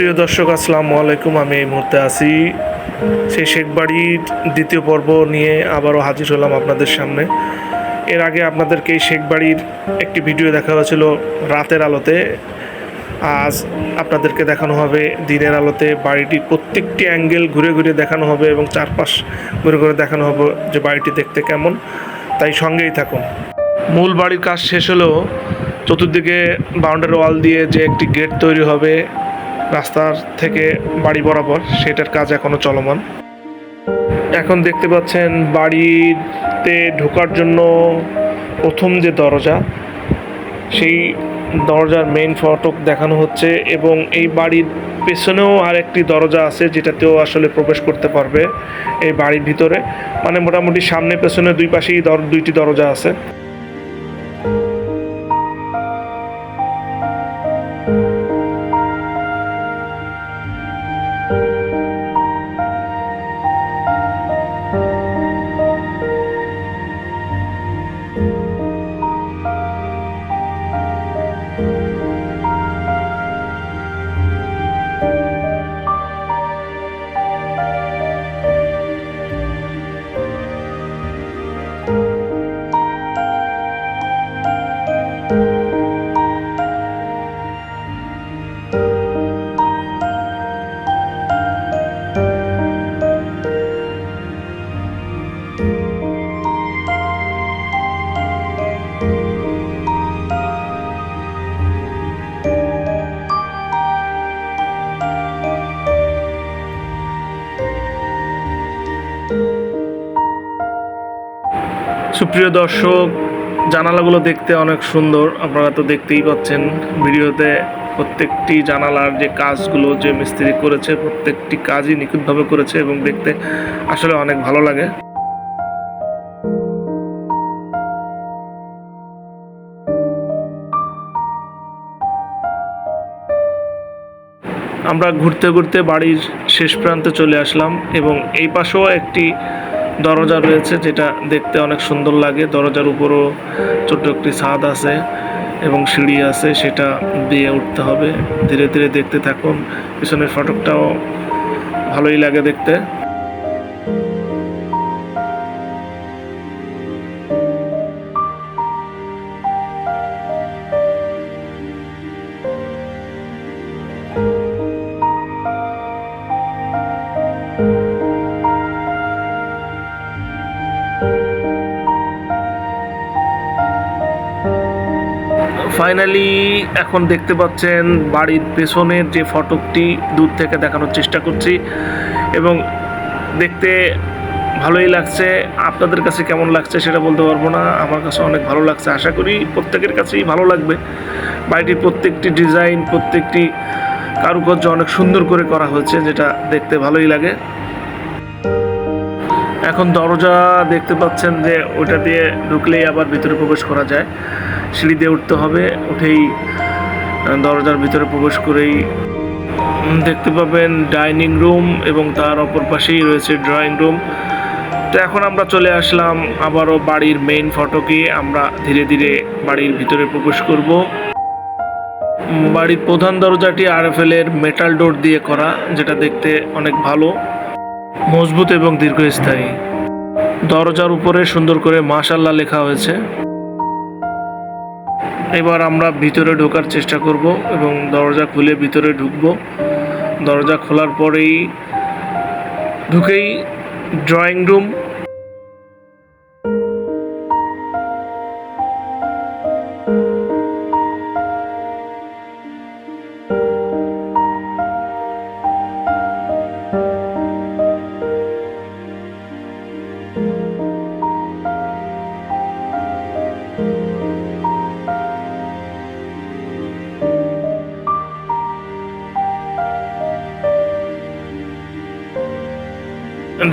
প্রিয় দর্শক, আসসালামু আলাইকুম। আমি এই মুহূর্তে আছি সেই শেখ বাড়ির দ্বিতীয় পর্ব নিয়ে আবারও হাজির হলাম আপনাদের সামনে। এর আগে আপনাদেরকে এই শেখ বাড়ির একটি ভিডিও দেখা হয়েছিল রাতের আলোতে। আজ আপনাদেরকে দেখানো হবে দিনের আলোতে বাড়িটির প্রত্যেকটি অ্যাঙ্গেল ঘুরে ঘুরে দেখানো হবে এবং চারপাশ ঘুরে ঘুরে দেখানো হবে যে বাড়িটি দেখতে কেমন। তাই সঙ্গেই থাকুন। মূল বাড়ির কাজ শেষ হলেও চতুর্দিকে বাউন্ডারি ওয়াল দিয়ে যে একটি গেট তৈরি হবে রাস্তার থেকে বাড়ি বরাবর, সেটার কাজ এখনও চলমান। এখন দেখতে পাচ্ছেন বাড়িতে ঢোকার জন্য প্রথম যে দরজা, সেই দরজার মেইন ফটক দেখানো হচ্ছে এবং এই বাড়ির পেছনেও আর একটি দরজা আছে যেটাতেও আসলে প্রবেশ করতে পারবে এই বাড়ির ভিতরে। মানে মোটামুটি সামনে পেছনে দুই পাশেই দুইটি দরজা আছে। সুপ্রিয় দর্শক, জানালাগুলো দেখতে অনেক সুন্দর। আপনারা তো দেখতেই পাচ্ছেন, ভিডিওতে প্রত্যেকটি জানালার যে কাজগুলো যে মিস্ত্রি করেছে, প্রত্যেকটি কাজই নিখুঁতভাবে করেছে এবং দেখতে আসলে অনেক ভালো লাগে। আমরা ঘুরতে ঘুরতে বাড়ির শেষ প্রান্তে চলে আসলাম এবং এই পাশেও একটি দরজা রয়েছে যেটা দেখতে অনেক সুন্দর লাগে। দরজার উপরও ছোট্ট একটি ছাদ আছে এবং সিঁড়ি আছে, সেটা দিয়ে উঠতে হবে। ধীরে ধীরে দেখতে থাকুন। পিছনের ফটকটাও ভালোই লাগে দেখতে। ফাইনালি এখন দেখতে পাচ্ছেন বাড়ির পেছনের যে ফটকটি দূর থেকে দেখানোর চেষ্টা করছি এবং দেখতে ভালোই লাগছে। আপনাদের কাছে কেমন লাগছে সেটা বলতে পারব না। আমার কাছে অনেক ভালো লাগছে। আশা করি প্রত্যেকের কাছেই ভালো লাগবে। বাড়িটির প্রত্যেকটি ডিজাইন, প্রত্যেকটি কারুকার্য অনেক সুন্দর করে করা হয়েছে, যেটা দেখতে ভালোই লাগে। এখন দরজা দেখতে পাচ্ছেন যে ওটা দিয়ে ঢুকলেই আবার ভিতরে প্রবেশ করা যায়। সিঁড়ি দিয়ে উঠতে হবে, উঠেই দরজার ভিতরে প্রবেশ করেই। দেখতে পাবেন ডাইনিং রুম এবং তার অপর পাশেই রয়েছে ড্রয়িং রুম। তো এখন আমরা চলে আসলাম আবারও বাড়ির মেইন ফটকে। আমরা ধীরে ধীরে বাড়ির ভিতরে প্রবেশ করব। বাড়ির প্রধান দরজাটি আরএফএল এর মেটাল ডোর দিয়ে করা, যেটা দেখতে অনেক ভালো। মজবুত এবং দীর্ঘস্থায়ী। দরজার উপরে সুন্দর করে মাশাল্লাহ লেখা হয়েছে। এবার আমরা ভিতরে ঢোকার চেষ্টা করব এবং দরজা খুলে ভিতরে ঢুকব। দরজা খোলার পরেই ঢুকেই ড্রয়িং রুম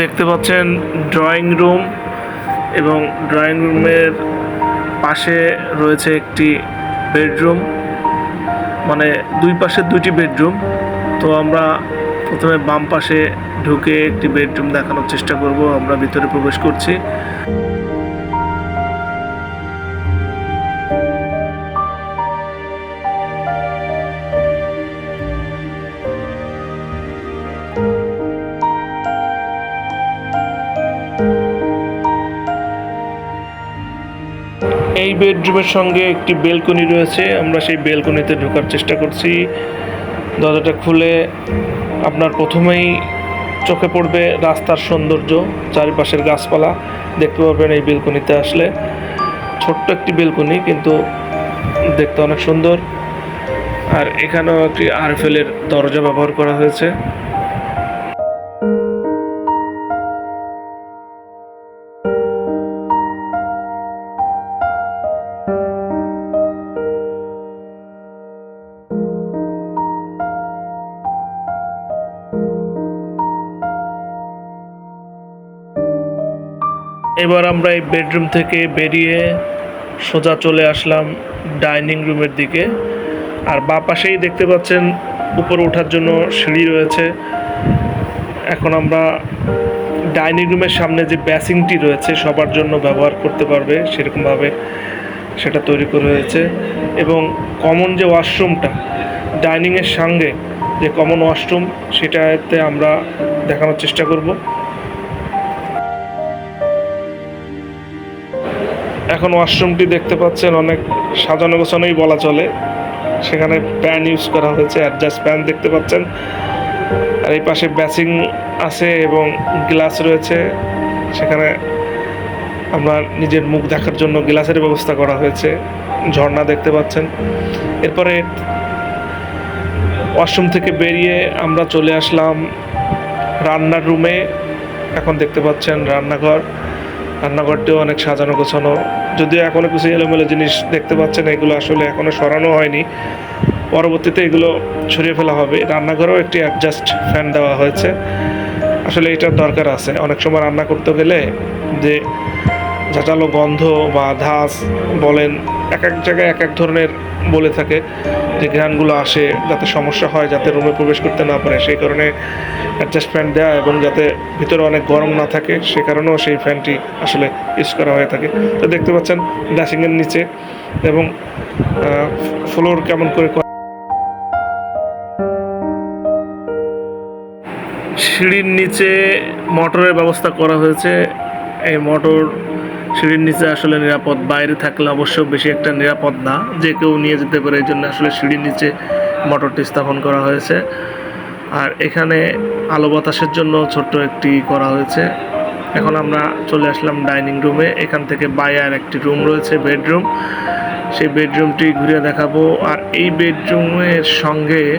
দেখতে পাচ্ছেন ড্রয়িং রুম এবং ড্রয়িং রুমের পাশে রয়েছে একটি বেডরুম মানে দুই পাশে দুইটি বেডরুম তো আমরা প্রথমে বাম পাশে ঢুকে একটি বেডরুম দেখানোর চেষ্টা করব, আমরা ভিতরে প্রবেশ করছি। বেডরুমের সঙ্গে একটি বেলকনি রয়েছে। আমরা সেই বেলকনিতে ঢোকার চেষ্টা করছি। দরজাটা খুলে আপনার প্রথমেই চোখে পড়বে রাস্তার সৌন্দর্য, চারিপাশের গাছপালা। দেখতে পাবেন এই বেলকনিতে আসলে। ছোট্ট একটি বেলকনি, কিন্তু দেখতে অনেক সুন্দর। আর এখানেও একটি আরফেলের দরজা ব্যবহার করা হয়েছে। এবার আমরা এই বেডরুম থেকে বেরিয়ে সোজা চলে আসলাম ডাইনিং রুমের দিকে। আর বা পাশেই দেখতে পাচ্ছেন উপরে ওঠার জন্য সিঁড়ি রয়েছে। এখন আমরা ডাইনিং রুমের সামনে যে ব্যাসিংটি রয়েছে সবার জন্য ব্যবহার করতে পারবে সেরকমভাবে সেটা তৈরি করে হয়েছে। এবং কমন যে ওয়াশরুমটা, ডাইনিংয়ের সঙ্গে যে কমন ওয়াশরুম, সেটাতে আমরা দেখানোর চেষ্টা করব। এখন ওয়াশরুমটি দেখতে পাচ্ছেন, অনেক সাজানো গোছানোই বলা চলে। সেখানে প্যান ইউজ করা হয়েছে অ্যাডজাস্ট প্যান দেখতে পাচ্ছেন। আর এই পাশে ব্যাসিং আছে এবং গ্লাস রয়েছে। সেখানে আমরা নিজের মুখ দেখার জন্য গ্লাসের ব্যবস্থা করা হয়েছে, ঝর্ণা দেখতে পাচ্ছেন। এরপরে ওয়াশরুম থেকে বেরিয়ে আমরা চলে আসলাম রান্নার রুমে এখন দেখতে পাচ্ছেন রান্নাঘর। রান্নাঘরটিও অনেক সাজানো গোছানো। যদিও এখনও কিছু এলোমেলো জিনিস দেখতে পাচ্ছেন, এগুলো আসলে এখনও সরানো হয়নি। পরবর্তীতে এগুলো সরিয়ে ফেলা হবে। রান্নাঘরেও একটি অ্যাডজাস্ট ফ্যান দেওয়া হয়েছে। আসলে এটার দরকার আছে। অনেক সময় রান্না করতে গেলে যে ঝাঁঝালো গন্ধ বা ধাস বলেন এক এক জায়গায় এক এক ধরনের বলে থাকে যে ঘ্রাণগুলো আসে যাতে সমস্যা হয়, যাতে রুমে প্রবেশ করতে না পারে। সেই কারণে অ্যাডজাস্ট ফ্যান দেওয়া এবং যাতে ভিতরে অনেক গরম না থাকে, সে কারণেও সেই ফ্যানটি আসলে ইউজ করা হয়ে থাকে। তো দেখতে পাচ্ছেন ড্যাসিংয়ের নিচে এবং ফ্লোর কেমন করা সিঁড়ির নিচে মোটরের ব্যবস্থা করা হয়েছে। এই মোটর সিঁড়ির নিচে আসলে নিরাপদ, বাইরে থাকলে অবশ্য বেশি একটা নিরাপদ না। যে কেউ নিয়ে যেতে পারে, এই জন্য আসলে সিঁড়ির নিচে মোটরটি স্থাপন করা হয়েছে। আর এখানে আলো বাতাসের জন্য ছোট্ট একটি করা হয়েছে। এখন আমরা চলে আসলাম ডাইনিং রুমে। এখান থেকে বাইরে একটি রুম রয়েছে, বেডরুম। সেই বেডরুমটি ঘুরে দেখাবো। আর এই বেডরুমের সঙ্গে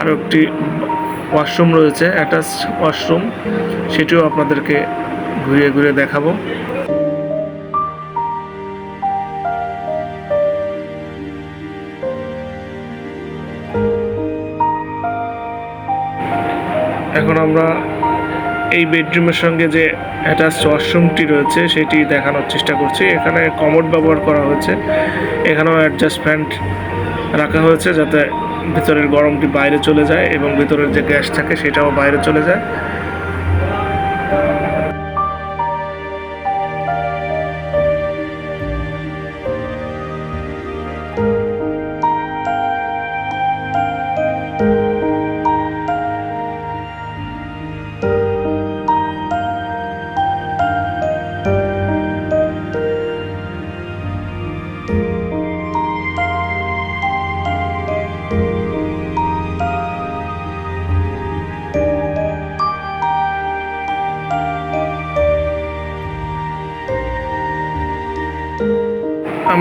আরও একটি ওয়াশরুম রয়েছে অ্যাটাচ ওয়াশরুম। সেটিও আপনাদেরকে ঘুরিয়ে ঘুরিয়ে দেখাবো। এখন আমরা এই বেডরুমের সঙ্গে যে অ্যাটাচ ওয়াশরুমটি রয়েছে সেটি দেখানোর চেষ্টা করছি। এখানে কমোড ব্যবহার করা হয়েছে। এখানেও অ্যাডজাস্ট ফ্যান রাখা হয়েছে যাতে ভিতরের গরমটি বাইরে চলে যায় এবং ভিতরের যে গ্যাস থাকে সেটাও বাইরে চলে যায়।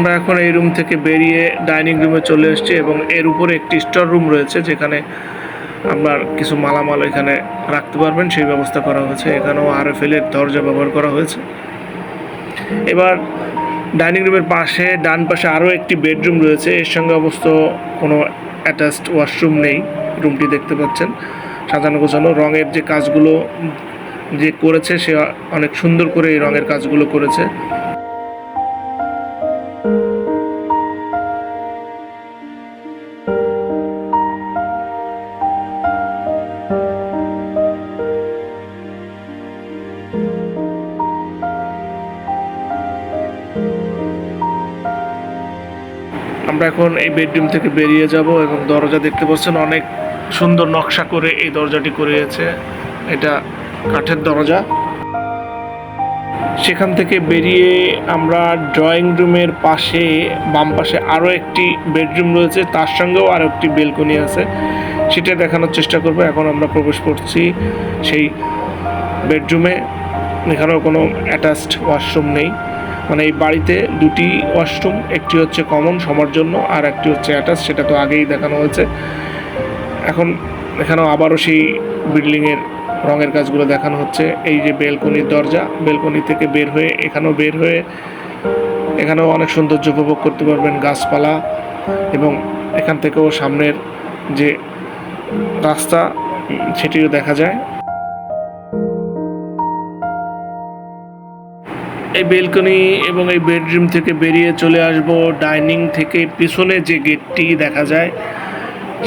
আমরা এখন এই রুম থেকে বেরিয়ে ডাইনিং রুমে চলে এসেছি এবং এর উপরে একটি স্টোর রুম রয়েছে যেখানে আপনার কিছু মালামাল এখানে রাখতে পারবেন। সেই ব্যবস্থা করা হয়েছে। এখানেও আর এফ এর দরজা ব্যবহার করা হয়েছে। এবার ডাইনিং রুমের পাশে, ডান পাশে আরও একটি বেডরুম রয়েছে। এর সঙ্গে অবশ্য কোনো অ্যাটাচড ওয়াশরুম নেই। রুমটি দেখতে পাচ্ছেন। সাজানো গোছানো। রঙের যে কাজগুলো যে করেছে, সে অনেক সুন্দর করে এই রঙের কাজগুলো করেছে। এখন এই বেডরুম থেকে বেরিয়ে যাব এবং দরজা দেখতে পাচ্ছেন অনেক সুন্দর নকশা করে এই দরজাটি করিয়েছে এটা কাঠের দরজা। সেখান থেকে বেরিয়ে আমরা ড্রয়িং রুমের পাশে, বাম পাশে আরও একটি বেডরুম রয়েছে। তার সঙ্গেও আরও একটি বেলকনি আছে। সেটা দেখানোর চেষ্টা করব। এখন আমরা প্রবেশ করছি সেই বেডরুমে। এখানেও কোনো অ্যাটাচড ওয়াশরুম নেই। মানে এই বাড়িতে দুটি ওয়াশরুম একটি হচ্ছে কমন সবার জন্য আর একটি হচ্ছে অ্যাটাচ সেটা তো আগেই দেখানো হয়েছে। এখন এখানেও আবারও সেই বিল্ডিংয়ের রঙের কাজগুলো দেখানো হচ্ছে। এই যে বেলকনির দরজা বেলকনি থেকে বের হয়ে এখানেও বের হয়ে এখানেও অনেক সৌন্দর্য উপভোগ করতে পারবেন গাছপালা এবং এখান থেকেও সামনের যে রাস্তা সেটিও দেখা যায়। এই বেলকনি এবং এই বেডরুম থেকে বেরিয়ে চলে আসব। ডাইনিং থেকে পিছনে যে গেটটি দেখা যায়,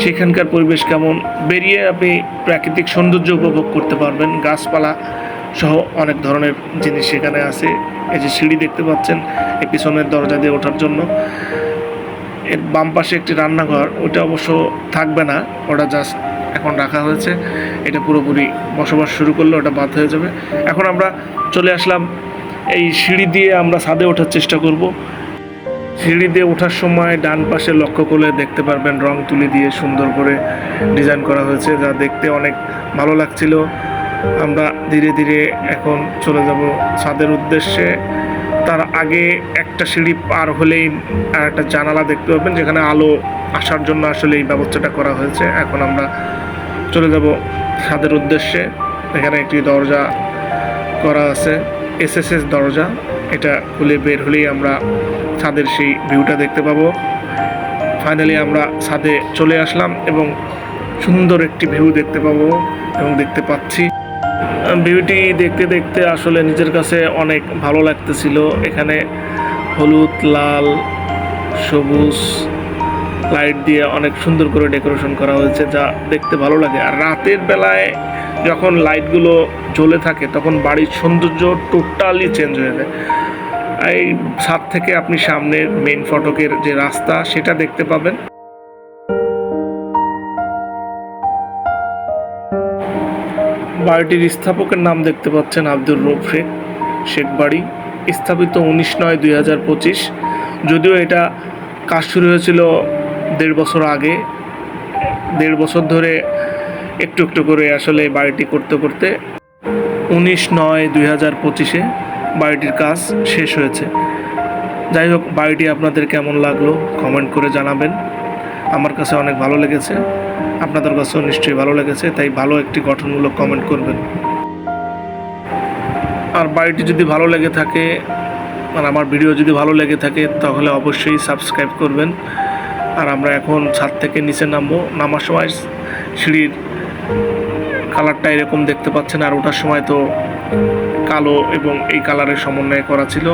সেখানকার পরিবেশ কেমন? বেরিয়ে আপনি প্রাকৃতিক সৌন্দর্য উপভোগ করতে পারবেন। গাছপালা সহ অনেক ধরনের জিনিস সেখানে আছে। এই যে সিঁড়ি দেখতে পাচ্ছেন, এই পিছনের দরজা দিয়ে ওঠার জন্য। এর বাম পাশে একটি রান্নাঘর ওটা অবশ্য থাকবে না। ওটা জাস্ট এখন রাখা হয়েছে। এটা পুরোপুরি বসবাস শুরু করলে, ওটা বাদ হয়ে যাবে। এখন আমরা চলে আসলাম এই সিঁড়ি দিয়ে আমরা ছাদে ওঠার চেষ্টা করব। সিঁড়ি দিয়ে ওঠার সময় ডান পাশে লক্ষ্য করলে দেখতে পারবেন রং তুলি দিয়ে সুন্দর করে ডিজাইন করা হয়েছে, যা দেখতে অনেক ভালো লাগছিল। আমরা ধীরে ধীরে এখন চলে যাব ছাদের উদ্দেশ্যে। তার আগে একটা সিঁড়ি পার হলেই আর একটা জানালা দেখতে পাবেন, যেখানে আলো আসার জন্য আসলে এই ব্যবস্থাটা করা হয়েছে। এখন আমরা চলে যাব ছাদের উদ্দেশ্যে। এখানে একটি দরজা করা আছে। এসএসএস দরজা, এটা খুলে বের হলেই আমরা ছাদের সেই ভিউটা দেখতে পাবো। ফাইনালি আমরা ছাদে চলে আসলাম এবং সুন্দর একটি ভিউ দেখতে পাবো এবং দেখতে পাচ্ছি। ভিউটি দেখতে দেখতে আসলে নিজের কাছে অনেক ভালো লাগতেছিল। এখানে হলুদ, লাল, সবুজ লাইট দিয়ে অনেক সুন্দর করে ডেকোরেশন করা হয়েছে, যা দেখতে ভালো লাগে। আর রাতের বেলায় যখন লাইটগুলো জ্বলে থাকে, তখন বাড়ির সৌন্দর্য টোটালি চেঞ্জ হয়ে যায়। এই ছাদ থেকে আপনি সামনের মেন ফটকের যে রাস্তা, সেটা দেখতে পাবেন। বাড়িটির স্থাপকের নাম দেখতে পাচ্ছেন আব্দুর রৌফ শেখ শেখ বাড়ি, স্থাপিত উনিশ নয় দুই হাজার পঁচিশ। যদিও এটা কাজ শুরু হয়েছিল দেড় বছর আগে, দেড় বছর ধরে একটু একটু করে আসলে বাড়িটি করতে করতে উনিশ নয় দুই হাজার পঁচিশে বাড়িটির কাজ শেষ হয়েছে। যাই হোক, বাড়িটি আপনাদের কেমন লাগল কমেন্ট করে জানাবেন। আমার কাছে অনেক ভালো লেগেছে, আপনাদের কাছেও নিশ্চয়ই ভালো লেগেছে, তাই ভালো একটি গঠনমূলক কমেন্ট করবেন। আর বাড়িটি যদি ভালো লেগে থাকে আর আমার ভিডিও যদি ভালো লেগে থাকে, তাহলে অবশ্যই সাবস্ক্রাইব করবেন। আর আমরা এখন ছাদ থেকে নিচে নামবো, নামার সময় সিঁড়ির কালারটা এরকম দেখতে পাচ্ছেন, আর ওটার সময় তো কালো এবং এই কালারের সমন্বয় করা ছিল।